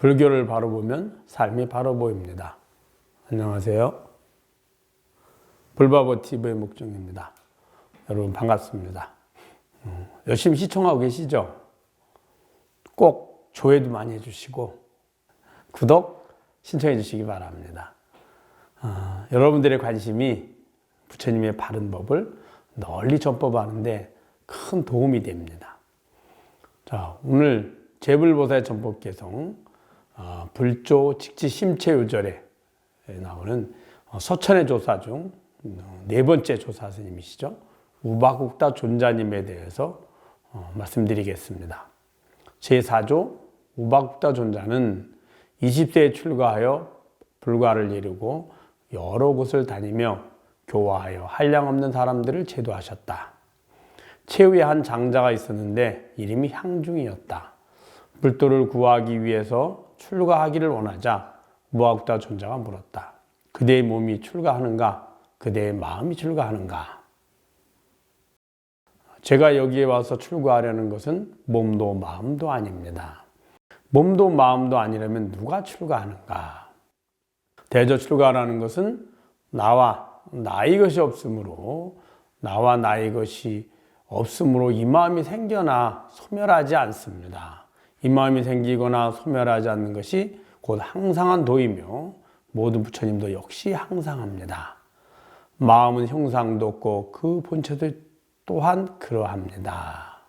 불교를 바로 보면 삶이 바로 보입니다. 안녕하세요. 불바보 TV의 목종입니다. 여러분 반갑습니다. 음, 열심히 시청하고 계시죠? 꼭 조회도 많이 해주시고 구독 신청해 주시기 바랍니다. 어, 여러분들의 관심이 부처님의 바른 법을 널리 전법하는데 큰 도움이 됩니다. 자, 오늘 제불보사의 전법 개성 어, 불조 직지 심체 요절에 나오는 어, 서천의 조사 중 네 번째 조사 스님이시죠. 우바국다 존자님에 대해서 어, 말씀드리겠습니다. 제4조 우바국다 존자는 20세에 출가하여 불가를 이루고 여러 곳을 다니며 교화하여 한량 없는 사람들을 제도하셨다. 최후에 한 장자가 있었는데 이름이 향중이었다. 불도를 구하기 위해서 출가하기를 원하자 무학다 존자가 물었다. 그대의 몸이 출가하는가? 그대의 마음이 출가하는가? 제가 여기에 와서 출가하려는 것은 몸도 마음도 아닙니다. 몸도 마음도 아니라면 누가 출가하는가? 대저 출가라는 것은 나와 나의 것이 없으므로 나와 나의 것이 없으므로 이 마음이 생겨나 소멸하지 않습니다. 이 마음이 생기거나 소멸하지 않는 것이 곧 항상한 도이며 모든 부처님도 역시 항상합니다. 마음은 형상도 없고 그 본체도 또한 그러합니다.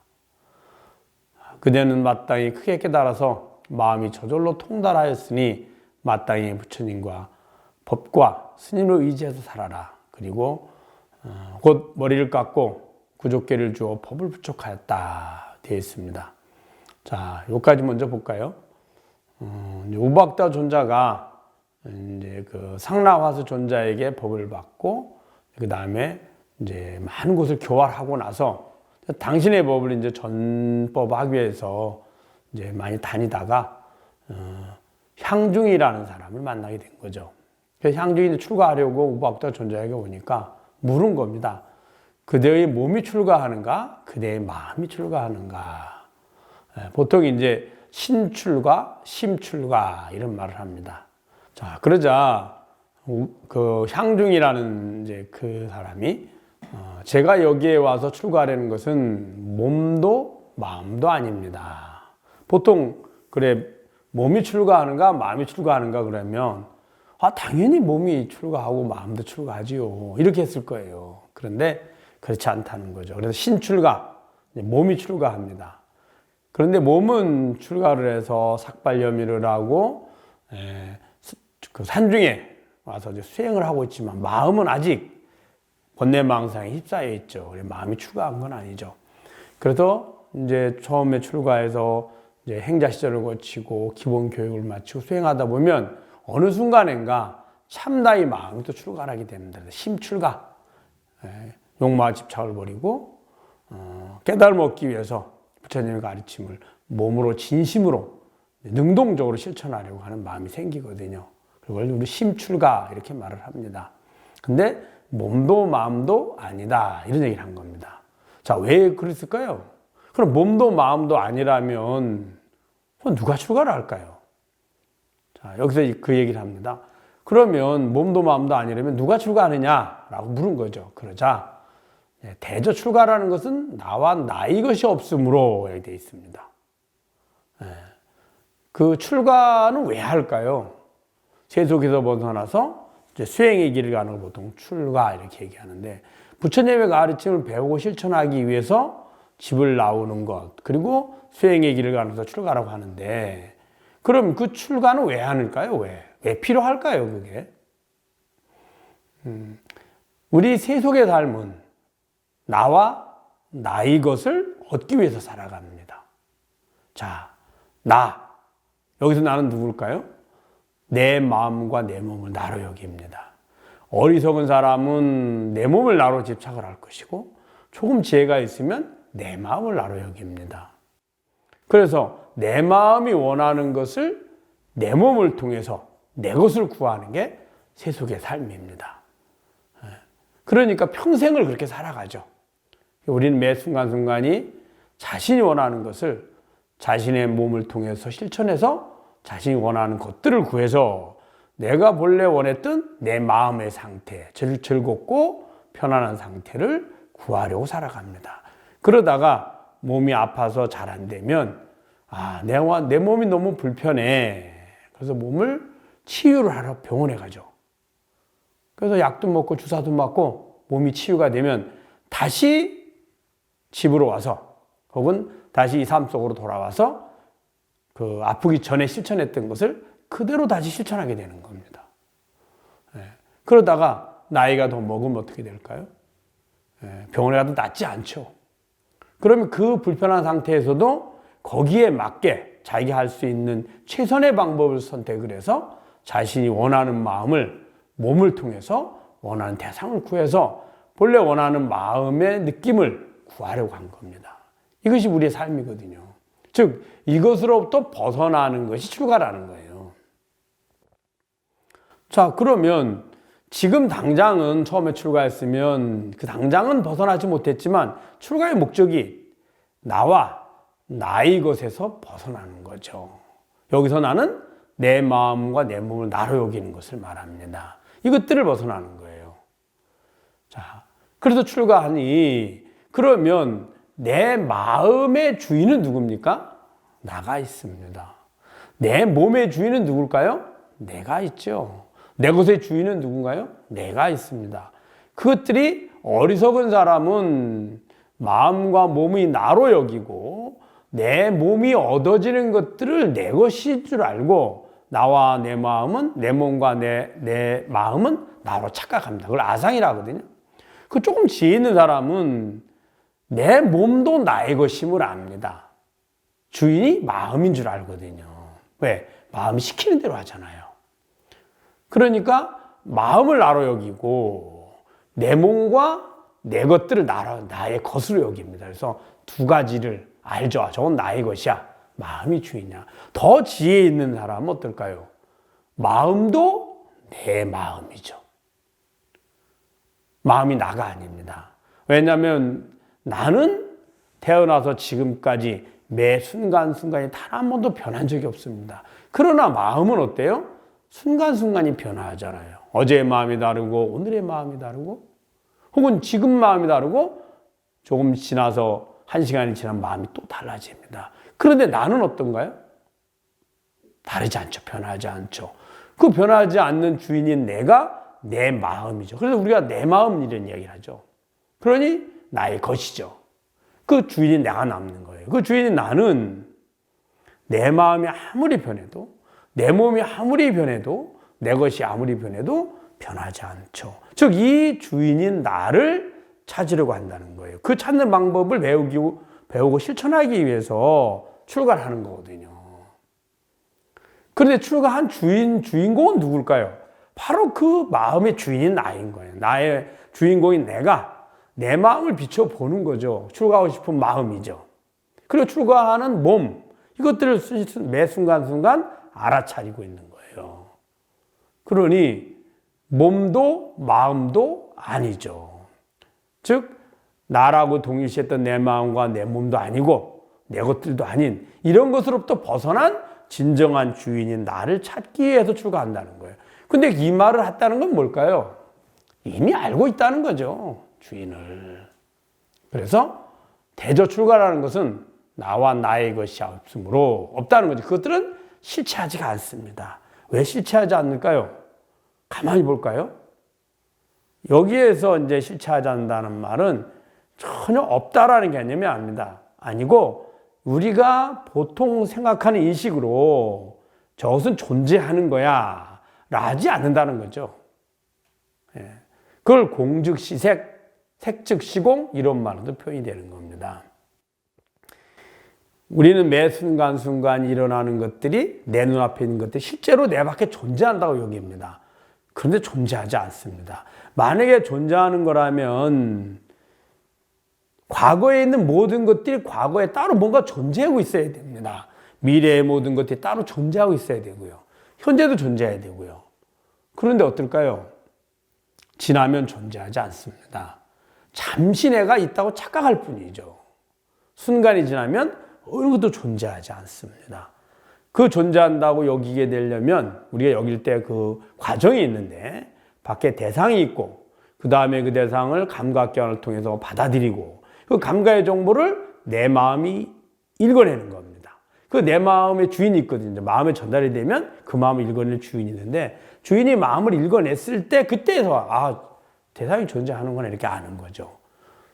그대는 마땅히 크게 깨달아서 마음이 저절로 통달하였으니 마땅히 부처님과 법과 스님을 의지해서 살아라. 그리고 어, 곧 머리를 깎고 구족계를 주어 법을 부족하였다 되어 있습니다. 자, 여기까지 먼저 볼까요? 어, 우박다 존자가 이제 그 상라화수 존자에게 법을 받고 그 다음에 이제 많은 곳을 교활하고 나서 당신의 법을 이제 전법하기 위해서 이제 많이 다니다가 어, 향중이라는 사람을 만나게 된 거죠. 그래서 향중이 출가하려고 우박다 존자에게 오니까 물은 겁니다. 그대의 몸이 출가하는가? 그대의 마음이 출가하는가? 예, 보통 이제 신출가, 심출가 이런 말을 합니다. 자, 그러자 그 향중이라는 이제 그 사람이 어, 제가 여기에 와서 출가하려는 것은 몸도 마음도 아닙니다. 보통 그래 몸이 출가하는가 마음이 출가하는가 그러면 아 당연히 몸이 출가하고 마음도 출가하지요 이렇게 했을 거예요. 그런데 그렇지 않다는 거죠. 그래서 신출가 몸이 출가합니다. 그런데 몸은 출가를 해서 삭발 여미를 하고 에, 그 산중에 와서 이제 수행을 하고 있지만 마음은 아직 번뇌망상에 휩싸여 있죠. 마음이 출가한 건 아니죠. 그래서 이제 처음에 출가해서 이제 행자 시절을 거치고 기본 교육을 마치고 수행하다 보면 어느 순간인가 참다이 마음이 또 출가하게 됩니다. 심출가. 욕마 집착을 버리고 어, 깨달음 얻기 위해서 부처님의 가르침을 몸으로 진심으로 능동적으로 실천하려고 하는 마음이 생기거든요. 그걸 우리 심출가 이렇게 말을 합니다. 근데 몸도 마음도 아니다 이런 얘기를 한 겁니다. 자, 왜 그랬을까요? 그럼 몸도 마음도 아니라면 누가 출가를 할까요? 자, 여기서 그 얘기를 합니다. 그러면 몸도 마음도 아니라면 누가 출가하느냐라고 물은 거죠. 그러자 예, 대저 출가라는 것은 나와 나의 것이 없으므로 되어 있습니다. 예. 그 출가는 왜 할까요? 세속에서 벗어나서 수행의 길을 가는 걸 보통 출가 이렇게 얘기하는데 부처님의 가르침을 배우고 실천하기 위해서 집을 나오는 것 그리고 수행의 길을 가면서 출가라고 하는데 그럼 그 출가는 왜 하는가요? 왜? 왜 필요할까요? 그게? 음, 우리 세속의 삶은 나와 나의 것을 얻기 위해서 살아갑니다. 자, 나. 여기서 나는 누굴까요? 내 마음과 내 몸을 나로 여깁니다. 어리석은 사람은 내 몸을 나로 집착을 할 것이고, 조금 지혜가 있으면 내 마음을 나로 여깁니다. 그래서 내 마음이 원하는 것을 내 몸을 통해서 내 것을 구하는 게 세속의 삶입니다. 예. 그러니까 평생을 그렇게 살아가죠. 우리는 매 순간순간이 자신이 원하는 것을 자신의 몸을 통해서 실천해서 자신이 원하는 것들을 구해서 내가 본래 원했던 내 마음의 상태, 즐- 즐겁고 편안한 상태를 구하려고 살아갑니다. 그러다가 몸이 아파서 잘 안 되면 아, 내, 와- 내 몸이 너무 불편해. 그래서 몸을 치유를 하러 병원에 가죠. 그래서 약도 먹고 주사도 맞고 몸이 치유가 되면 다시 집으로 와서 혹은 다시 이 삶 속으로 돌아와서 그 아프기 전에 실천했던 것을 그대로 다시 실천하게 되는 겁니다. 예. 그러다가 나이가 더 먹으면 어떻게 될까요? 예, 병원에 가도 낫지 않죠. 그러면 그 불편한 상태에서도 거기에 맞게 자기가 할수 있는 최선의 방법을 선택을 해서 자신이 원하는 마음을 몸을 통해서 원하는 대상을 구해서 본래 원하는 마음의 느낌을 구하려고 한 겁니다. 이것이 우리의 삶이거든요. 즉, 이것으로부터 벗어나는 것이 출가라는 거예요. 자, 그러면 지금 당장은 처음에 출가했으면 그 당장은 벗어나지 못했지만 출가의 목적이 나와 나의 것에서 벗어나는 거죠. 여기서 나는 내 마음과 내 몸을 나로 여기는 것을 말합니다. 이것들을 벗어나는 거예요. 자, 그래서 출가하니 그러면 내 마음의 주인은 누굽니까? 나가 있습니다. 내 몸의 주인은 누굴까요? 내가 있죠. 내 것의 주인은 누군가요? 내가 있습니다. 그것들이 어리석은 사람은 마음과 몸이 나로 여기고 내 몸이 얻어지는 것들을 내 것일 줄 알고 나와 내 마음은 내 몸과 내, 내 마음은 나로 착각합니다. 그걸 아상이라 하거든요. 그 조금 지혜 있는 사람은 내 몸도 나의 것임을 압니다. 주인이 마음인 줄 알거든요. 왜? 마음이 시키는 대로 하잖아요. 그러니까 마음을 나로 여기고 내 몸과 내 것들을 나로, 나의 것으로 여깁니다. 그래서 두 가지를 알죠. 저건 나의 것이야. 마음이 주인이야. 더 지혜 있는 사람은 어떨까요? 마음도 내 마음이죠. 마음이 나가 아닙니다. 왜냐하면 나는 태어나서 지금까지 매 순간순간이 단 한 번도 변한 적이 없습니다. 그러나 마음은 어때요? 순간순간이 변화하잖아요. 어제의 마음이 다르고 오늘의 마음이 다르고 혹은 지금 마음이 다르고 조금 지나서 한 시간이 지난 마음이 또 달라집니다. 그런데 나는 어떤가요? 다르지 않죠. 변하지 않죠. 그 변하지 않는 주인인 내가 내 마음이죠. 그래서 우리가 내 마음 이런 이야기를 하죠. 그러니 나의 것이죠. 그 주인이 내가 남는 거예요. 그 주인이 나는 내 마음이 아무리 변해도 내 몸이 아무리 변해도 내 것이 아무리 변해도 변하지 않죠. 즉, 이 주인인 나를 찾으려고 한다는 거예요. 그 찾는 방법을 배우기, 배우고 실천하기 위해서 출가하는 거거든요. 그런데 출가한 주인, 주인공은 누굴까요? 바로 그 마음의 주인인 나인 거예요. 나의 주인공인 내가 내 마음을 비춰보는 거죠. 출가하고 싶은 마음이죠. 그리고 출가하는 몸, 이것들을 매 순간순간 알아차리고 있는 거예요. 그러니 몸도 마음도 아니죠. 즉, 나라고 동일시했던 내 마음과 내 몸도 아니고 내 것들도 아닌 이런 것으로부터 벗어난 진정한 주인인 나를 찾기 위해서 출가한다는 거예요. 근데 이 말을 했다는 건 뭘까요? 이미 알고 있다는 거죠. 주인을. 그래서 대저 출가라는 것은 나와 나의 것이 없으므로 없다는 거죠. 그것들은 실체하지가 않습니다. 왜 실체하지 않을까요? 가만히 볼까요? 여기에서 이제 실체하지 않는다는 말은 전혀 없다라는 개념이 아닙니다. 아니고 우리가 보통 생각하는 인식으로 저것은 존재하는 거야 라지 않는다는 거죠. 예. 그걸 공즉시색, 색즉시공 이런 말로도 표현이 되는 겁니다. 우리는 매 순간순간 일어나는 것들이 내 눈앞에 있는 것들이 실제로 내 밖에 존재한다고 여깁니다. 그런데 존재하지 않습니다. 만약에 존재하는 거라면 과거에 있는 모든 것들이 과거에 따로 뭔가 존재하고 있어야 됩니다. 미래의 모든 것들이 따로 존재하고 있어야 되고요. 현재도 존재해야 되고요. 그런데 어떨까요? 지나면 존재하지 않습니다. 잠시 내가 있다고 착각할 뿐이죠. 순간이 지나면 어느 것도 존재하지 않습니다. 그 존재한다고 여기게 되려면 우리가 여길 때 그 과정이 있는데 밖에 대상이 있고 그 다음에 그 대상을 감각견을 통해서 받아들이고 그 감각의 정보를 내 마음이 읽어내는 겁니다. 그 내 마음의 주인이 있거든요. 마음에 전달이 되면 그 마음을 읽어낼 주인이 있는데 주인이 마음을 읽어냈을 때 그때서 아 대상이 존재하는구나 이렇게 아는 거죠.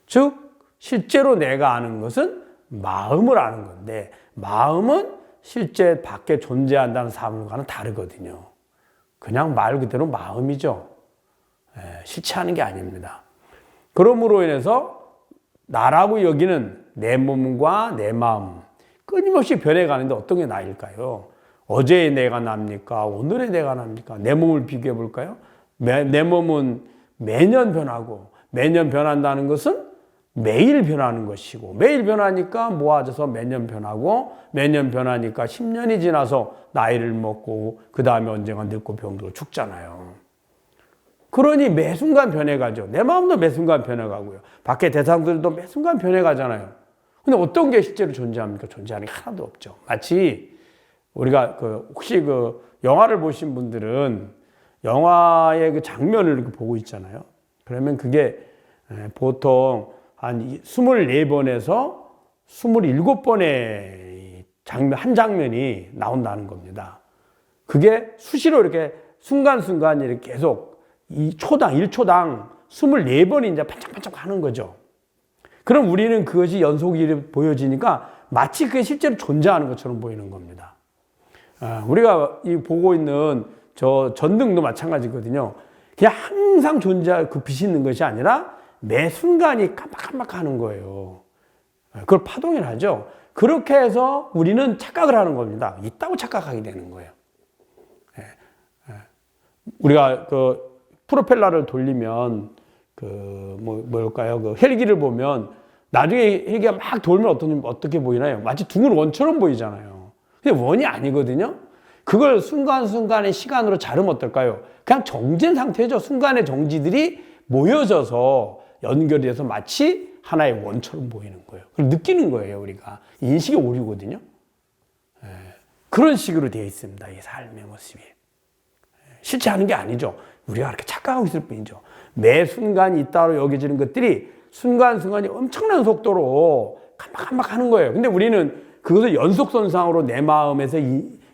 즉 실제로 내가 아는 것은 마음을 아는 건데 마음은 실제 밖에 존재한다는 사물과는 다르거든요. 그냥 말 그대로 마음이죠. 예, 실체하는 게 아닙니다. 그러므로 인해서 나라고 여기는 내 몸과 내 마음 끊임없이 변해가는데 어떤 게 나일까요? 어제의 내가 납니까? 오늘의 내가 납니까? 내 몸을 비교해 볼까요? 내, 내 몸은 매년 변하고 매년 변한다는 것은 매일 변하는 것이고 매일 변하니까 모아져서 매년 변하고 매년 변하니까 10년이 지나서 나이를 먹고 그 다음에 언젠가 늙고 병들고 죽잖아요. 그러니 매 순간 변해가죠. 내 마음도 매 순간 변해가고요. 밖에 대상들도 매 순간 변해가잖아요. 근데 어떤 게 실제로 존재합니까? 존재하는 게 하나도 없죠. 마치 우리가 그 혹시 그 영화를 보신 분들은 영화의 그 장면을 이렇게 보고 있잖아요. 그러면 그게 보통 한 24번에서 27번의 장면, 한 장면이 나온다는 겁니다. 그게 수시로 이렇게 순간순간 이렇게 계속 이 초당, 1초당 24번이 이제 반짝반짝 하는 거죠. 그럼 우리는 그것이 연속이 보여지니까 마치 그게 실제로 존재하는 것처럼 보이는 겁니다. 아, 우리가 이 보고 있는 저 전등도 마찬가지거든요. 그냥 항상 존재할 그 빛이 있는 것이 아니라 매 순간이 깜빡깜빡 하는 거예요. 그걸 파동이라 하죠. 그렇게 해서 우리는 착각을 하는 겁니다. 있다고 착각하게 되는 거예요. 예, 예. 우리가 그 프로펠러를 돌리면 그 뭐 뭘까요? 그 헬기를 보면 나중에 헬기가 막 돌면 어떻게 보이나요? 마치 둥근 원처럼 보이잖아요. 근데 원이 아니거든요. 그걸 순간순간의 시간으로 자르면 어떨까요? 그냥 정진 상태죠. 순간의 정지들이 모여져서 연결이 돼서 마치 하나의 원처럼 보이는 거예요. 그걸 느끼는 거예요, 우리가. 인식이 오류거든요. 예, 그런 식으로 되어 있습니다, 이 삶의 모습이. 예, 실제 하는 게 아니죠. 우리가 그렇게 착각하고 있을 뿐이죠. 매 순간 있다로 여겨지는 것들이 순간순간이 엄청난 속도로 깜빡깜빡 하는 거예요. 근데 우리는 그것을 연속선상으로 내 마음에서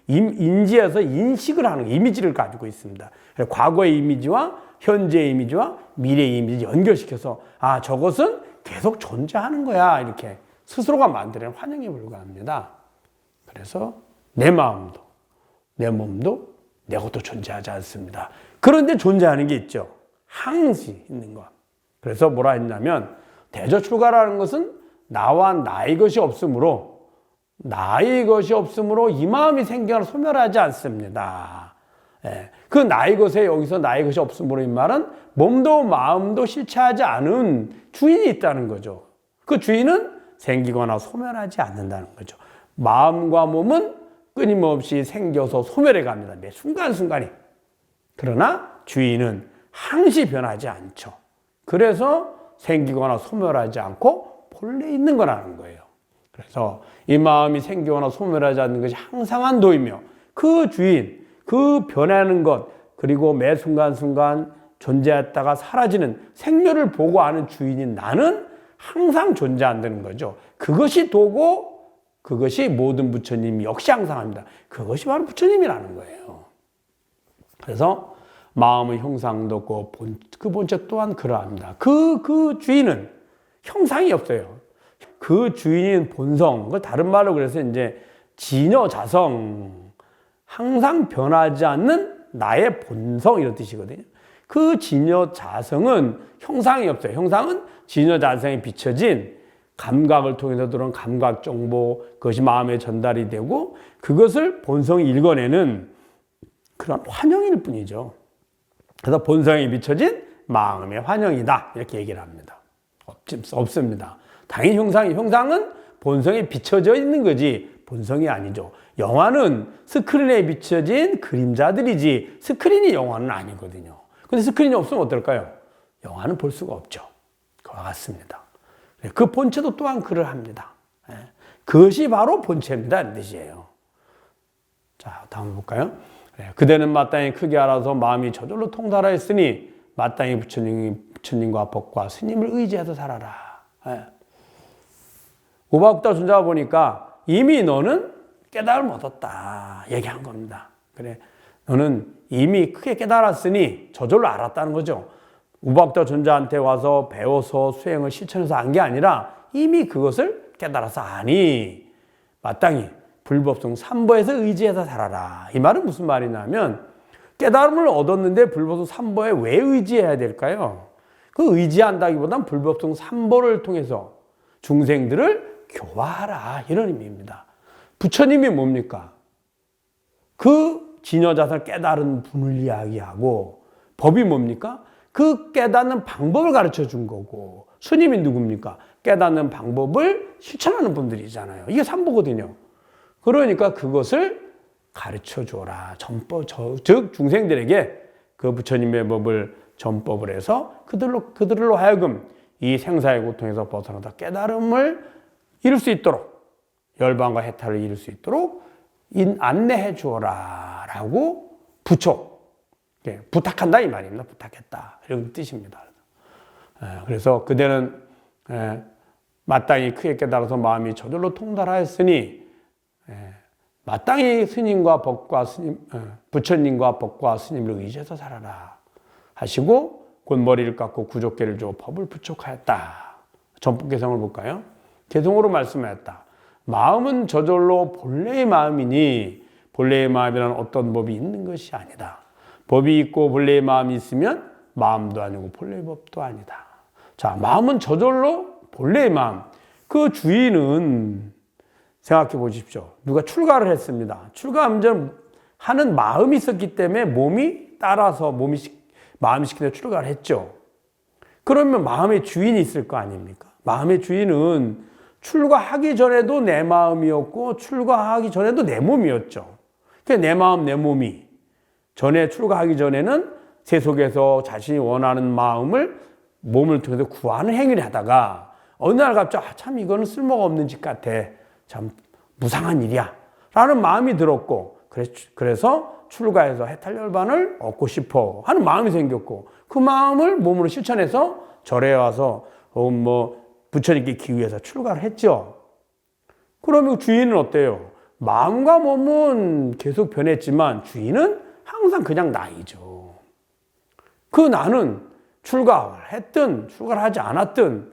인지해서 인식을 하는 이미지를 가지고 있습니다. 과거의 이미지와 현재의 이미지와 미래의 이미지 연결시켜서 아 저것은 계속 존재하는 거야 이렇게 스스로가 만드는 환영에 불과합니다. 그래서 내 마음도 내 몸도 내 것도 존재하지 않습니다. 그런데 존재하는 게 있죠. 항시 있는 것. 그래서 뭐라 했냐면 대저 출가라는 것은 나와 나의 것이 없으므로 나의 것이 없으므로 이 마음이 생겨나 소멸하지 않습니다. 예. 그 나의 것에 여기서 나의 것이 없으므로 이 말은 몸도 마음도 실체하지 않은 주인이 있다는 거죠. 그 주인은 생기거나 소멸하지 않는다는 거죠. 마음과 몸은 끊임없이 생겨서 소멸해 갑니다. 매 순간순간이. 그러나 주인은 항시 변하지 않죠. 그래서 생기거나 소멸하지 않고 본래 있는 거라는 거예요. 그래서 이 마음이 생기거나 소멸하지 않는 것이 항상 한도이며 그 주인, 그 변하는 것, 그리고 매 순간순간 존재했다가 사라지는 생멸을 보고 아는 주인인 나는 항상 존재한다는 거죠. 그것이 도고 그것이 모든 부처님 역시 항상 합니다. 그것이 바로 부처님이라는 거예요. 그래서 마음의 형상도 없고 본, 그 본chất 또한 그러합니다. 그, 그 주인은 형상이 없어요. 그 주인인 본성, 그 다른 말로 그래서 이제 진여 자성, 항상 변하지 않는 나의 본성 이런 뜻이거든요. 그 진여 자성은 형상이 없어요. 형상은 진여 자성에 비춰진 감각을 통해서 들어온 감각 정보, 그것이 마음에 전달이 되고 그것을 본성이 읽어내는 그런 환영일 뿐이죠. 그래서 본성에 비춰진 마음의 환영이다. 이렇게 얘기를 합니다. 없습니다. 당연히 형상이, 형상은 본성에 비춰져 있는 거지 본성이 아니죠. 영화는 스크린에 비춰진 그림자들이지 스크린이 영화는 아니거든요. 근데 스크린이 없으면 어떨까요? 영화는 볼 수가 없죠. 그와 같습니다. 그 본체도 또한 그를 합니다. 예. 그것이 바로 본체입니다. 뜻이에요. 자, 다음 볼까요? 그래, 그대는 마땅히 크게 알아서 마음이 저절로 통달하였으니 마땅히 부처님, 부처님과 법과 스님을 의지해서 살아라. 예. 우박다 존자가 보니까 이미 너는 깨달음 얻었다. 얘기한 겁니다. 그래. 너는 이미 크게 깨달았으니 저절로 알았다는 거죠. 우박다 존자한테 와서 배워서 수행을 실천해서 안 게 아니라 이미 그것을 깨달아서 아니. 마땅히 불법성 삼보에서 의지해서 살아라. 이 말은 무슨 말이냐면 깨달음을 얻었는데 불법성 삼보에 왜 의지해야 될까요? 그 의지한다기보단 불법성 삼보를 통해서 중생들을 교화하라 이런 의미입니다. 부처님이 뭡니까? 그 진여자설 깨달은 분을 이야기하고 법이 뭡니까? 그 깨닫는 방법을 가르쳐 준 거고 스님이 누굽니까? 깨닫는 방법을 실천하는 분들이잖아요. 이게 삼보거든요. 그러니까 그것을 가르쳐 줘라. 전법, 즉 중생들에게 그 부처님의 법을 전법을 해서 그들로 그들로 하여금 이 생사의 고통에서 벗어나다 깨달음을 이룰 수 있도록 열반과 해탈을 이룰 수 있도록 안내해 주어라라고 부처 예, 부탁한다 이 말입니다. 부탁했다 이런 뜻입니다. 예, 그래서 그대는 예, 마땅히 크게 깨달아서 마음이 저절로 통달하였으니 마땅히 스님과 법과 스님 부처님과 법과 스님을 의지해서 살아라 하시고 곧 머리를 깎고 구족계를 주어 법을 부촉하였다. 전법 개성을 볼까요? 개성으로 말씀하였다. 마음은 저절로 본래의 마음이니 본래의 마음이란 어떤 법이 있는 것이 아니다. 법이 있고 본래의 마음이 있으면 마음도 아니고 본래의 법도 아니다. 자, 마음은 저절로 본래의 마음. 그 주인은 생각해 보십시오. 누가 출가를 했습니다. 출가하면 하는 마음이 있었기 때문에 몸이 따라서 몸이 마음이 시키는 출가를 했죠. 그러면 마음의 주인이 있을 거 아닙니까? 마음의 주인은 출가하기 전에도 내 마음이었고 출가하기 전에도 내 몸이었죠. 내 마음, 내 몸이 전에 출가하기 전에는 세속에서 자신이 원하는 마음을 몸을 통해서 구하는 행위를 하다가 어느 날 갑자기 아, 참 이거는 쓸모가 없는 짓 같아. 참 무상한 일이야. 라는 마음이 들었고 그래서 출가해서 해탈열반을 얻고 싶어 하는 마음이 생겼고 그 마음을 몸으로 실천해서 절에 와서 어, 뭐 부처님께 기우해서 출가를 했죠. 그러면 주인은 어때요? 마음과 몸은 계속 변했지만 주인은 항상 그냥 나이죠. 그 나는 출가를 했든 출가를 하지 않았든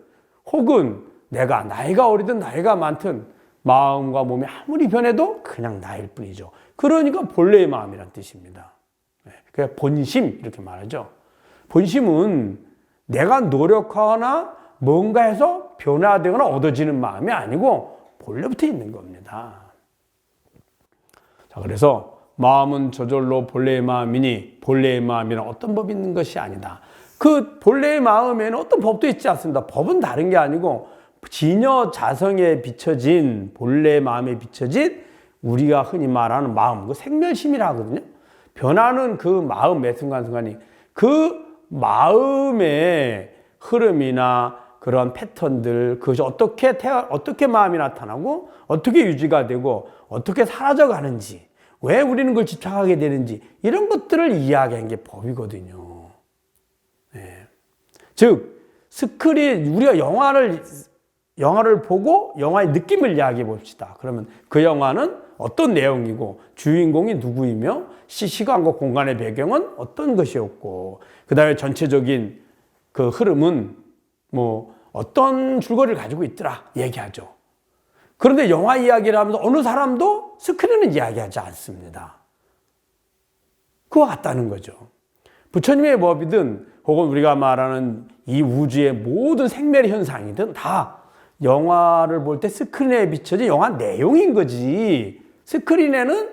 혹은 내가 나이가 어리든 나이가 많든 마음과 몸이 아무리 변해도 그냥 나일 뿐이죠. 그러니까 본래의 마음이란 뜻입니다. 그 본심 이렇게 말하죠. 본심은 내가 노력하거나 뭔가 해서 변화되거나 얻어지는 마음이 아니고 본래부터 있는 겁니다. 자, 그래서 마음은 저절로 본래의 마음이니 본래의 마음이란 어떤 법이 있는 것이 아니다. 그 본래의 마음에는 어떤 법도 있지 않습니다. 법은 다른 게 아니고 진여 자성에 비춰진 본래의 마음에 비춰진 우리가 흔히 말하는 마음, 그 생멸심이라 하거든요. 변하는 그 마음 매 순간순간이 그 마음의 흐름이나 그런 패턴들, 그것이 어떻게 태어, 어떻게 마음이 나타나고, 어떻게 유지가 되고, 어떻게 사라져 가는지, 왜 우리는 그걸 집착하게 되는지, 이런 것들을 이야기한 게 법이거든요. 네. 즉, 스크린, 우리가 영화를, 영화를 보고 영화의 느낌을 이야기해 봅시다. 그러면 그 영화는 어떤 내용이고, 주인공이 누구이며, 시간과 공간의 배경은 어떤 것이었고, 그 다음에 전체적인 그 흐름은 뭐 어떤 줄거리를 가지고 있더라 얘기하죠. 그런데 영화 이야기를 하면서 어느 사람도 스크린은 이야기하지 않습니다. 그와 같다는 거죠. 부처님의 법이든 혹은 우리가 말하는 이 우주의 모든 생멸 현상이든 다 영화를 볼 때 스크린에 비춰진 영화 내용인 거지. 스크린에는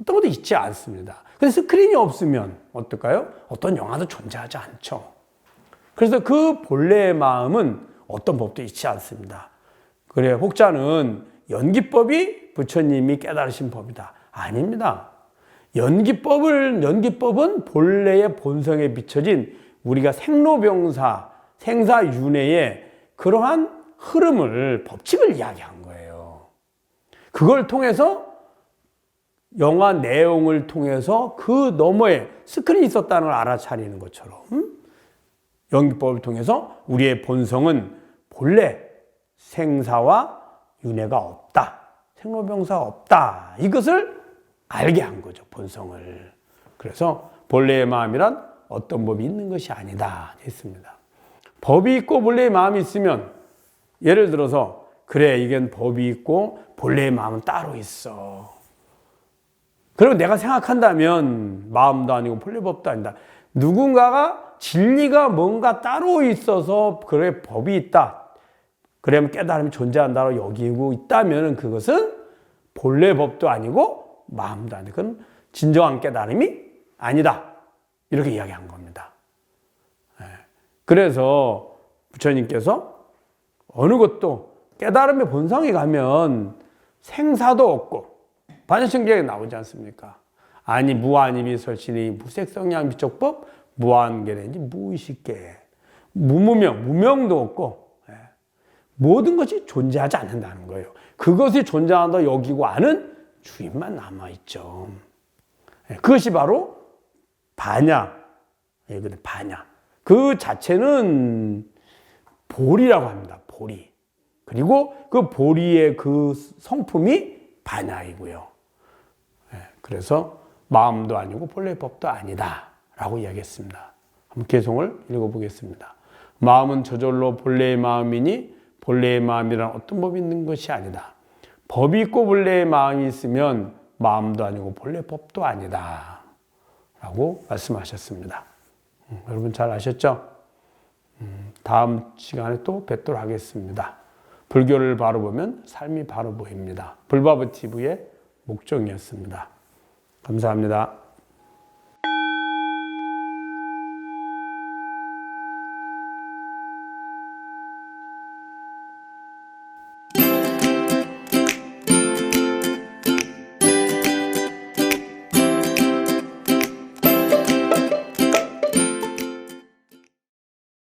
어떤 것도 있지 않습니다. 근데 스크린이 없으면 어떨까요? 어떤 영화도 존재하지 않죠. 그래서 그 본래의 마음은 어떤 법도 있지 않습니다. 그래, 혹자는 연기법이 부처님이 깨달으신 법이다. 아닙니다. 연기법을, 연기법은 본래의 본성에 비춰진 우리가 생로병사, 생사윤회의 그러한 흐름을, 법칙을 이야기한 거예요. 그걸 통해서 영화 내용을 통해서 그 너머에 스크린이 있었다는 걸 알아차리는 것처럼 음? 연기법을 통해서 우리의 본성은 본래 생사와 윤회가 없다. 생로병사가 없다. 이것을 알게 한 거죠. 본성을. 그래서 본래의 마음이란 어떤 법이 있는 것이 아니다. 했습니다. 법이 있고 본래의 마음이 있으면 예를 들어서 그래 이건 법이 있고 본래의 마음은 따로 있어. 그리고 내가 생각한다면 마음도 아니고 본래 법도 아니다. 누군가가 진리가 뭔가 따로 있어서 그래 법이 있다. 그러면 깨달음이 존재한다고 여기고 있다면 그것은 본래 법도 아니고 마음도 아니고 그건 진정한 깨달음이 아니다. 이렇게 이야기한 겁니다. 예. 그래서 부처님께서 어느 것도 깨달음의 본성에 가면 생사도 없고 반야신경에 나오지 않습니까? 아니 무한이미 설신이 무색성량 미적법 무한계인지 무의식계 무무명 무명도 없고 예. 모든 것이 존재하지 않는다는 거예요. 그것이 존재한다 여기고 아는 주인만 남아 있죠. 예. 그것이 바로 반야. 예, 근데 반야. 그 자체는 보리라고 합니다. 보리. 그리고 그 보리의 그 성품이 반야이고요. 예, 그래서 마음도 아니고 본래 법도 아니다. 라고 이야기했습니다. 한번 개송을 읽어보겠습니다. 마음은 저절로 본래의 마음이니 본래의 마음이란 어떤 법이 있는 것이 아니다. 법이 있고 본래의 마음이 있으면 마음도 아니고 본래 법도 아니다. 라고 말씀하셨습니다. 음, 여러분 잘 아셨죠? 음, 다음 시간에 또 뵙도록 하겠습니다. 불교를 바로 보면 삶이 바로 보입니다. 불바브 TV의 목종이었습니다. 감사합니다.